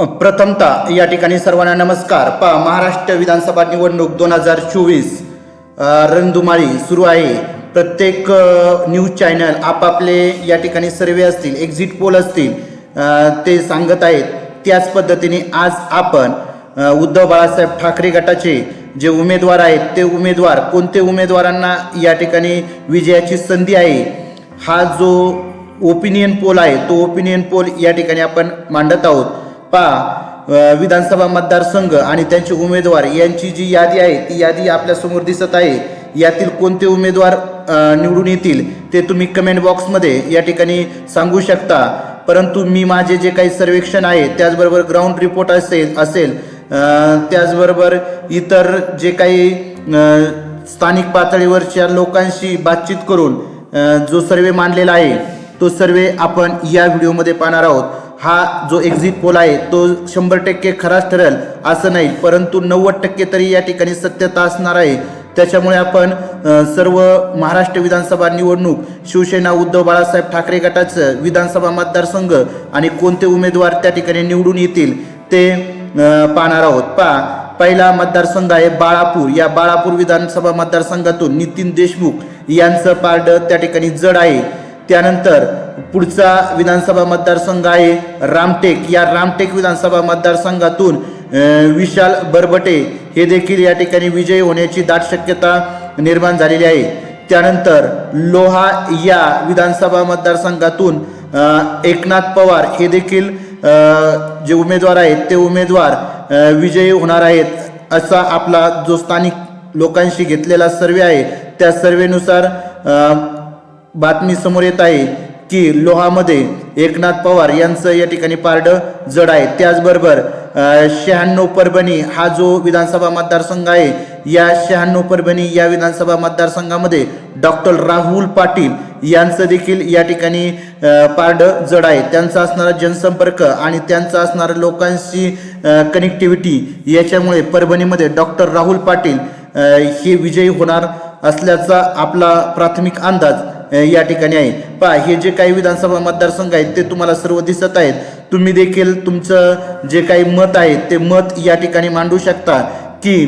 प्रथमतः या ठिकाणी सर्वांना नमस्कार. पा महाराष्ट्र विधानसभा निवडणूक दोन हजार चोवीस रणधुमाळी सुरू आहे. प्रत्येक न्यूज चॅनल आपापले या ठिकाणी सर्वे असतील एक्झिट पोल असतील ते सांगत आहेत. त्याच पद्धतीने आज आपण उद्धव बाळासाहेब ठाकरे गटाचे जे उमेदवार आहेत ते उमेदवार कोणते उमेदवारांना या ठिकाणी विजयाची संधी आहे हा जो ओपिनियन पोल आहे तो ओपिनियन पोल या ठिकाणी आपण मांडत आहोत. पा विधानसभा मतदारसंघ आणि त्यांचे उमेदवार यांची जी यादी आहे ती यादी आपल्यासमोर दिसत आहे. यातील कोणते उमेदवार निवडून येतील ते तुम्ही कमेंट बॉक्समध्ये या ठिकाणी सांगू शकता. परंतु मी माझे जे काही सर्वेक्षण आहे त्याचबरोबर ग्राउंड रिपोर्ट असेल असेल त्याचबरोबर इतर जे काही स्थानिक पातळीवरच्या लोकांशी बातचीत करून जो सर्वे मांडलेला आहे तो सर्वे आपण या व्हिडिओमध्ये पाहणार आहोत. हा जो एक्झिट पोल आहे तो शंभर टक्के खराच ठरेल असं नाही. परंतु नव्वद टक्के तरी या ठिकाणी सत्यता असणार आहे. त्याच्यामुळे आपण सर्व महाराष्ट्र विधानसभा निवडणूक शिवसेना उद्धव बाळासाहेब ठाकरे गटाचं विधानसभा मतदारसंघ आणि कोणते उमेदवार त्या ठिकाणी निवडून येतील ते पाहणार आहोत. पा पहिला मतदारसंघ आहे बाळापूर. या बाळापूर विधानसभा मतदारसंघातून नितीन देशमुख यांचं पारड त्या ठिकाणी जड आहे. त्यानंतर पुढचा विधानसभा मतदारसंघ आहे रामटेक. या रामटेक विधानसभा मतदारसंघातून विशाल बरबटे हे देखील या ठिकाणी विजयी होण्याची दाट शक्यता निर्माण झालेली आहे. त्यानंतर लोहा या विधानसभा मतदारसंघातून एकनाथ पवार हे देखील जे उमेदवार आहेत ते उमेदवार विजयी होणार आहेत असा आपला जो स्थानिक लोकांशी घेतलेला सर्वे आहे त्या सर्वेनुसार बातमी समोर येत आहे की लोहामध्ये एकनाथ पवार यांचं या ठिकाणी पारडं जड आहे. त्याचबरोबर शहाण्णव परभणी हा जो विधानसभा मतदारसंघ आहे या शहाण्णव परभणी या विधानसभा मतदारसंघामध्ये डॉक्टर राहुल पाटील यांचं देखील या ठिकाणी पारडं जड आहे. त्यांचा असणारा जनसंपर्क आणि त्यांचा असणारा लोकांशी कनेक्टिव्हिटी याच्यामुळे परभणीमध्ये डॉक्टर राहुल पाटील हे विजयी होणार असल्याचा आपला प्राथमिक अंदाज या ठिकाणी आहे. पहा हे जे काही विधानसभा मतदारसंघ आहेत ते तुम्हाला सर्व दिसत आहेत. तुम्ही देखील तुमचं जे काही मत आहे ते मत या ठिकाणी मांडू शकता की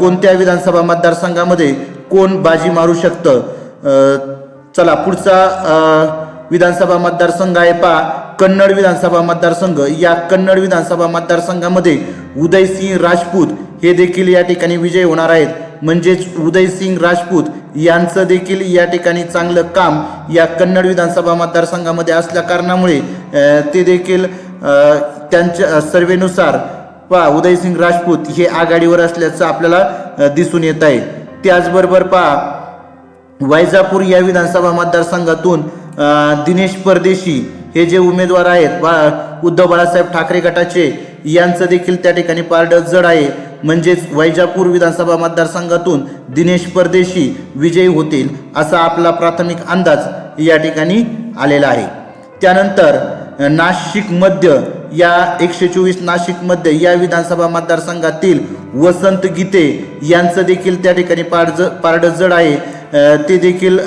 कोणत्या विधानसभा मतदारसंघामध्ये कोण बाजी मारू शकतं. चला पुढचा विधानसभा मतदारसंघ आहे पहा. कन्नड विधानसभा मतदारसंघ. या कन्नड विधानसभा मतदारसंघामध्ये उदयसिंह राजपूत हे देखील या ठिकाणी विजय होणार आहेत. म्हणजेच उदयसिंग राजपूत यांचं देखील या ठिकाणी चांगलं काम या कन्नड विधानसभा मतदारसंघामध्ये असल्या कारणामुळे ते देखील त्यांच्या सर्वेनुसार पहा उदयसिंग राजपूत हे आघाडीवर असल्याचं आपल्याला दिसून येत आहे. त्याचबरोबर पहा वैजापूर या विधानसभा मतदारसंघातून दिनेश परदेशी हे जे उमेदवार आहेत बा उद्धव बाळासाहेब ठाकरे गटाचे यांचं देखील त्या ठिकाणी पारड जड आहे. म्हणजेच वैजापूर विधानसभा मतदारसंघातून दिनेश परदेशी विजयी होतील असा आपला प्राथमिक अंदाज या ठिकाणी आलेला आहे. त्यानंतर नाशिक मध्य या एकशे चोवीस नाशिक मध्य या विधानसभा मतदारसंघातील वसंत गीते यांचं देखील त्या ठिकाणी पारज पारडजड आहे. ते देखील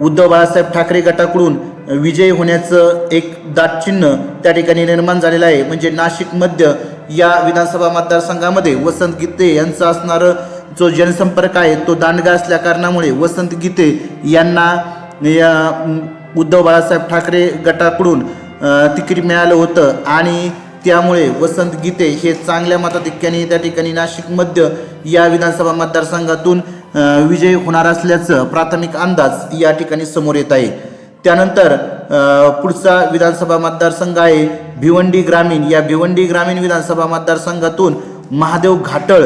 उद्धव बाळासाहेब ठाकरे गटाकडून विजयी होण्याचं एक दाट चिन्ह त्या ठिकाणी निर्माण झालेलं आहे. म्हणजे नाशिक मध्य या विधानसभा मतदारसंघामध्ये वसंत गीते यांचा असणारं जो जनसंपर्क आहे तो दांडगा असल्या कारणामुळे वसंत गीते यांना या उद्धव बाळासाहेब ठाकरे गटाकडून तिकीट मिळालं होतं आणि त्यामुळे वसंत गीते हे चांगल्या मताधिक्याने त्या ठिकाणी नाशिक मध्य या विधानसभा मतदारसंघातून विजय होणार असल्याचं प्राथमिक अंदाज या ठिकाणी समोर येत आहे. त्यानंतर पुढचा विधानसभा मतदारसंघ आहे भिवंडी ग्रामीण. या भिवंडी ग्रामीण विधानसभा मतदारसंघातून महादेव घाटळ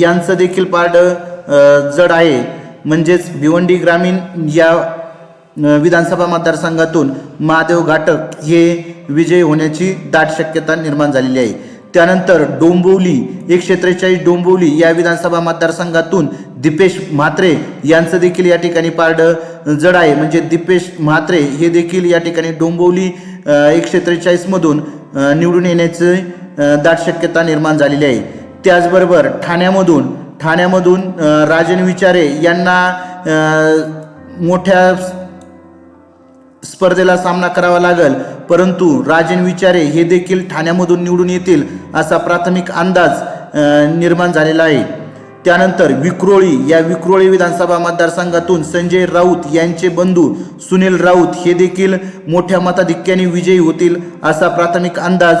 यांचं देखील पार्ट जड आहे. म्हणजेच भिवंडी ग्रामीण या विधानसभा मतदारसंघातून महादेव घाटक हे विजयी होण्याची दाट शक्यता निर्माण झालेली आहे. त्यानंतर डोंबिवली एकशे त्रेचाळीस डोंबिवली या विधानसभा मतदारसंघातून दीपेश म्हात्रे यांचं देखील या ठिकाणी पारड जड आहे. म्हणजे दीपेश म्हात्रे हे देखील या ठिकाणी डोंबिवली एकशे त्रेचाळीसमधून निवडून येण्याची दाट शक्यता निर्माण झालेली आहे. त्याचबरोबर ठाण्यामधून ठाण्यामधून राजन विचारे यांना मोठ्या स्पर्धेला सामना करावा लागेल. परंतु राजन विचारे हे देखील ठाण्यामधून निवडून येतील असा प्राथमिक अंदाज निर्माण झालेला आहे. त्यानंतर विक्रोळी या विक्रोळी विधानसभा मतदारसंघातून संजय राऊत यांचे बंधू सुनील राऊत हे देखील मोठ्या मताधिक्याने विजयी होतील असा प्राथमिक अंदाज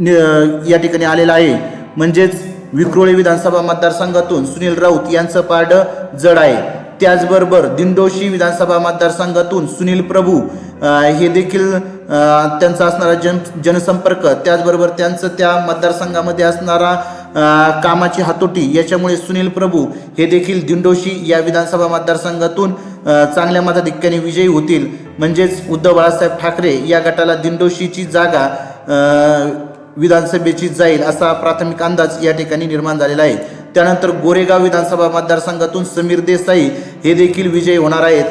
नि- या ठिकाणी आलेला आहे. म्हणजेच विक्रोळी विधानसभा मतदारसंघातून सुनील राऊत यांचं पारडं जड आहे. त्याचबरोबर दिंडोशी विधानसभा मतदारसंघातून सुनील प्रभू हे देखील त्यांचा असणारा जन जनसंपर्क त्याचबरोबर त्यांचं त्या मतदारसंघामध्ये असणारा कामाची हातोटी याच्यामुळे सुनील प्रभू हे देखील दिंडोशी या विधानसभा मतदारसंघातून चांगल्या मताधिक्याने विजयी होतील. म्हणजेच उद्धव बाळासाहेब ठाकरे या गटाला दिंडोशीची जागा विधानसभेची जाईल असा प्राथमिक अंदाज या ठिकाणी निर्माण झालेला आहे. त्यानंतर गोरेगाव विधानसभा मतदारसंघातून समीर देसाई हे देखील विजयी होणार आहेत.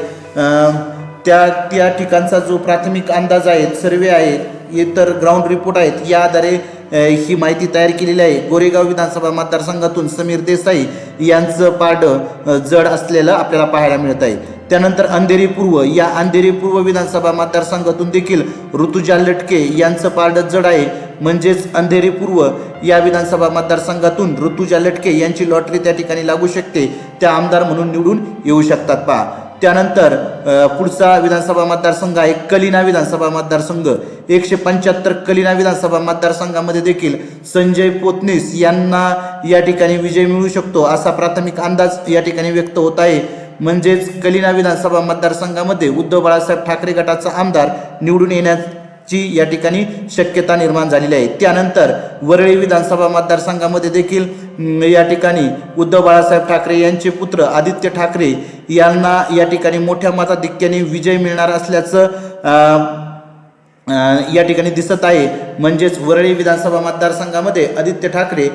त्या त्या ठिकाणचा जो प्राथमिक अंदाज आहे सर्वे आहे इतर ग्राउंड रिपोर्ट आहेत या आधारे ही माहिती तयार केलेली आहे. गोरेगाव विधानसभा मतदारसंघातून समीर देसाई यांचं पारडं जड असलेलं आपल्याला पाहायला मिळत आहे. त्यानंतर अंधेरी पूर्व या अंधेरी पूर्व विधानसभा मतदारसंघातून देखील ऋतुजा लटके यांचं पारडं जड आहे. म्हणजेच अंधेरी पूर्व या विधानसभा मतदारसंघातून ऋतुजा लटके यांची लॉटरी त्या ठिकाणी लागू शकते. त्या आमदार म्हणून निवडून येऊ शकतात. पहा. त्यानंतर पुढचा विधानसभा मतदारसंघ आहे कलिना विधानसभा मतदारसंघ. एकशे पंच्याहत्तर कलिना विधानसभा मतदारसंघामध्ये देखील संजय पोतनीस यांना या ठिकाणी विजय मिळू शकतो असा प्राथमिक अंदाज या ठिकाणी व्यक्त होत आहे. म्हणजेच कलिना विधानसभा मतदारसंघामध्ये उद्धव बाळासाहेब ठाकरे गटाचा आमदार निवडून ची या ठिकाणी शक्यता निर्माण झालेली आहे. त्यानंतर वरळी विधानसभा मतदारसंघामध्ये देखील या ठिकाणी उद्धव बाळासाहेब ठाकरे यांचे पुत्र आदित्य ठाकरे यांना या ठिकाणी मोठ्या मताधिक्याने विजय मिळणार असल्याचं या ठिकाणी दिसत आहे. म्हणजेच वरळी विधानसभा मतदारसंघामध्ये आदित्य ठाकरे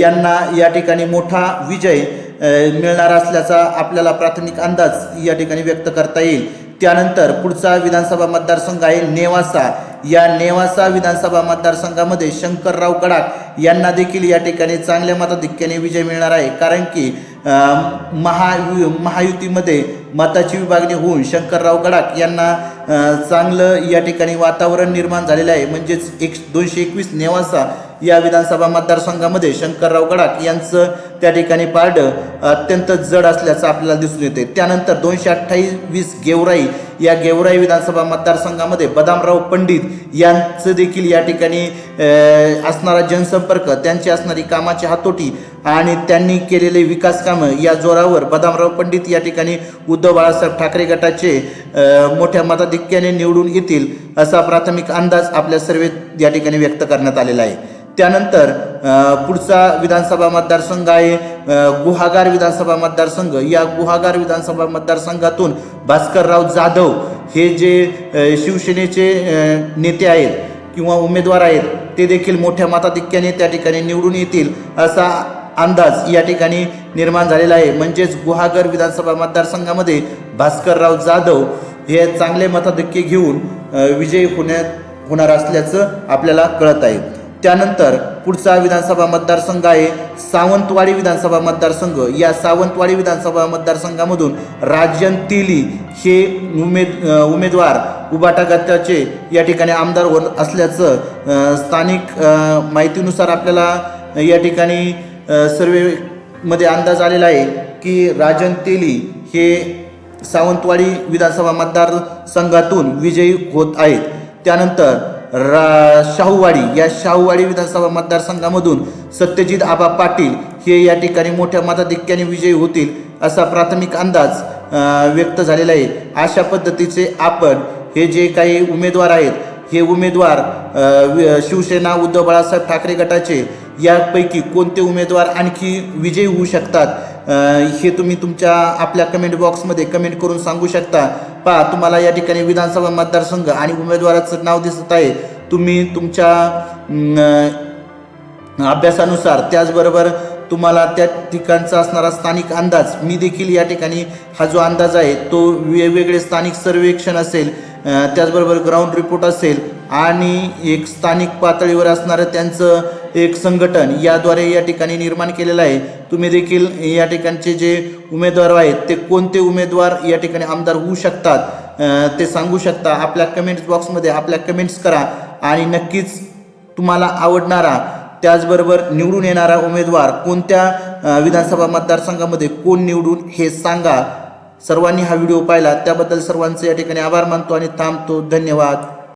यांना या ठिकाणी मोठा विजय मिळणार असल्याचा आपल्याला प्राथमिक अंदाज या ठिकाणी व्यक्त करता येईल. त्यानंतर पुढचा विधानसभा मतदारसंघ आहे नेवासा. या नेवासा विधानसभा मतदारसंघामध्ये शंकरराव गडाख यांना देखील या ठिकाणी चांगल्या मताधिक्याने विजय मिळणार आहे. कारण की महायु महा महायुतीमध्ये मताची विभागणी होऊन शंकरराव गडाख यांना चांगलं या ठिकाणी वातावरण निर्माण झालेलं आहे. म्हणजेच एक दोनशे एकवीस नेवासा या विधानसभा मतदारसंघामध्ये शंकरराव गडाख यांचं त्या ठिकाणी पारडं अत्यंत जड असल्याचं आपल्याला दिसून येते. त्यानंतर दोनशे अठ्ठावीस गेवराई या गेवराई विधानसभा मतदारसंघामध्ये बदामराव पंडित यांचं देखील या ठिकाणी असणारा जनसंपर्क त्यांची असणारी कामाची हातोटी आणि त्यांनी केलेले विकास कामं या जोरावर बदामराव पंडित या ठिकाणी उद्धव बाळासाहेब ठाकरे गटाचे मोठ्या मताधिक्याने निवडून येतील असा प्राथमिक अंदाज आपल्या सर्वे या ठिकाणी व्यक्त करण्यात आलेला आहे. त्यानंतर पुढचा विधानसभा मतदारसंघ आहे गुहागार विधानसभा मतदारसंघ. या गुहागार विधानसभा मतदारसंघातून भास्करराव जाधव हे जे शिवसेनेचे नेते आहेत किंवा उमेदवार आहेत ते देखील मोठ्या मताधिक्याने त्या ठिकाणी निवडून येतील असा अंदाज या ठिकाणी निर्माण झालेला आहे. म्हणजेच गुहागर विधानसभा मतदारसंघामध्ये भास्करराव जाधव हे चांगले मताधिक्य घेऊन विजयी होण्यात होणार असल्याचं आपल्याला कळत आहे. त्यानंतर पुढचा विधानसभा मतदारसंघ आहे सावंतवाडी विधानसभा मतदारसंघ. या सावंतवाडी विधानसभा मतदारसंघामधून राजन तेली हे उमेद उमेदवार उबाटा गटाचे या ठिकाणी आमदार होत असल्याचं स्थानिक माहितीनुसार आपल्याला या ठिकाणी सर्वेमध्ये अंदाज आलेला आहे की राजन तेली हे सावंतवाडी विधानसभा मतदारसंघातून विजयी होत आहेत. त्यानंतर रा शाहूवाडी या शाहूवाडी विधानसभा मतदारसंघामधून सत्यजित आबा पाटील हे या ठिकाणी मोठ्या मताधिक्याने विजयी होतील असा प्राथमिक अंदाज व्यक्त झालेला आहे. अशा पद्धतीचे आपण हे जे काही उमेदवार आहेत हे उमेदवार शिवसेना उद्धव बाळासाहेब ठाकरे गटाचे यापैकी कोणते उमेदवार आणखी विजयी होऊ शकतात? हे तुम्ही तुमच्या आपल्या कमेंट बॉक्समध्ये कमेंट करून सांगू शकता. पहा तुम्हाला या ठिकाणी विधानसभा मतदारसंघ आणि उमेदवाराचं नाव दिसत आहे. तुम्ही तुमच्या अभ्यासानुसार त्याचबरोबर तुम्हाला त्या ठिकाणचा असणारा स्थानिक अंदाज मी देखील या ठिकाणी हा जो अंदाज आहे तो वेगवेगळे स्थानिक सर्वेक्षण असेल त्याचबरोबर ग्राउंड रिपोर्ट असेल आणि एक स्थानिक पातळीवर असणारं त्यांचं एक संघटन याद्वारे या ठिकाणी निर्माण केलेलं आहे. तुम्ही देखील या ठिकाणचे जे उमेदवार आहेत ते कोणते उमेदवार या ठिकाणी आमदार होऊ शकतात ते सांगू शकता. आपल्या कमेंट्स बॉक्समध्ये आपल्या कमेंट्स करा आणि नक्कीच तुम्हाला आवडणारा त्याचबरोबर निवडून येणारा उमेदवार कोणत्या विधानसभा मतदारसंघामध्ये कोण निवडून हे सांगा. सर्वांनी हा व्हिडिओ पाहिला त्याबद्दल सर्वांचे या ठिकाणी आभार मानतो आणि थांबतो. धन्यवाद.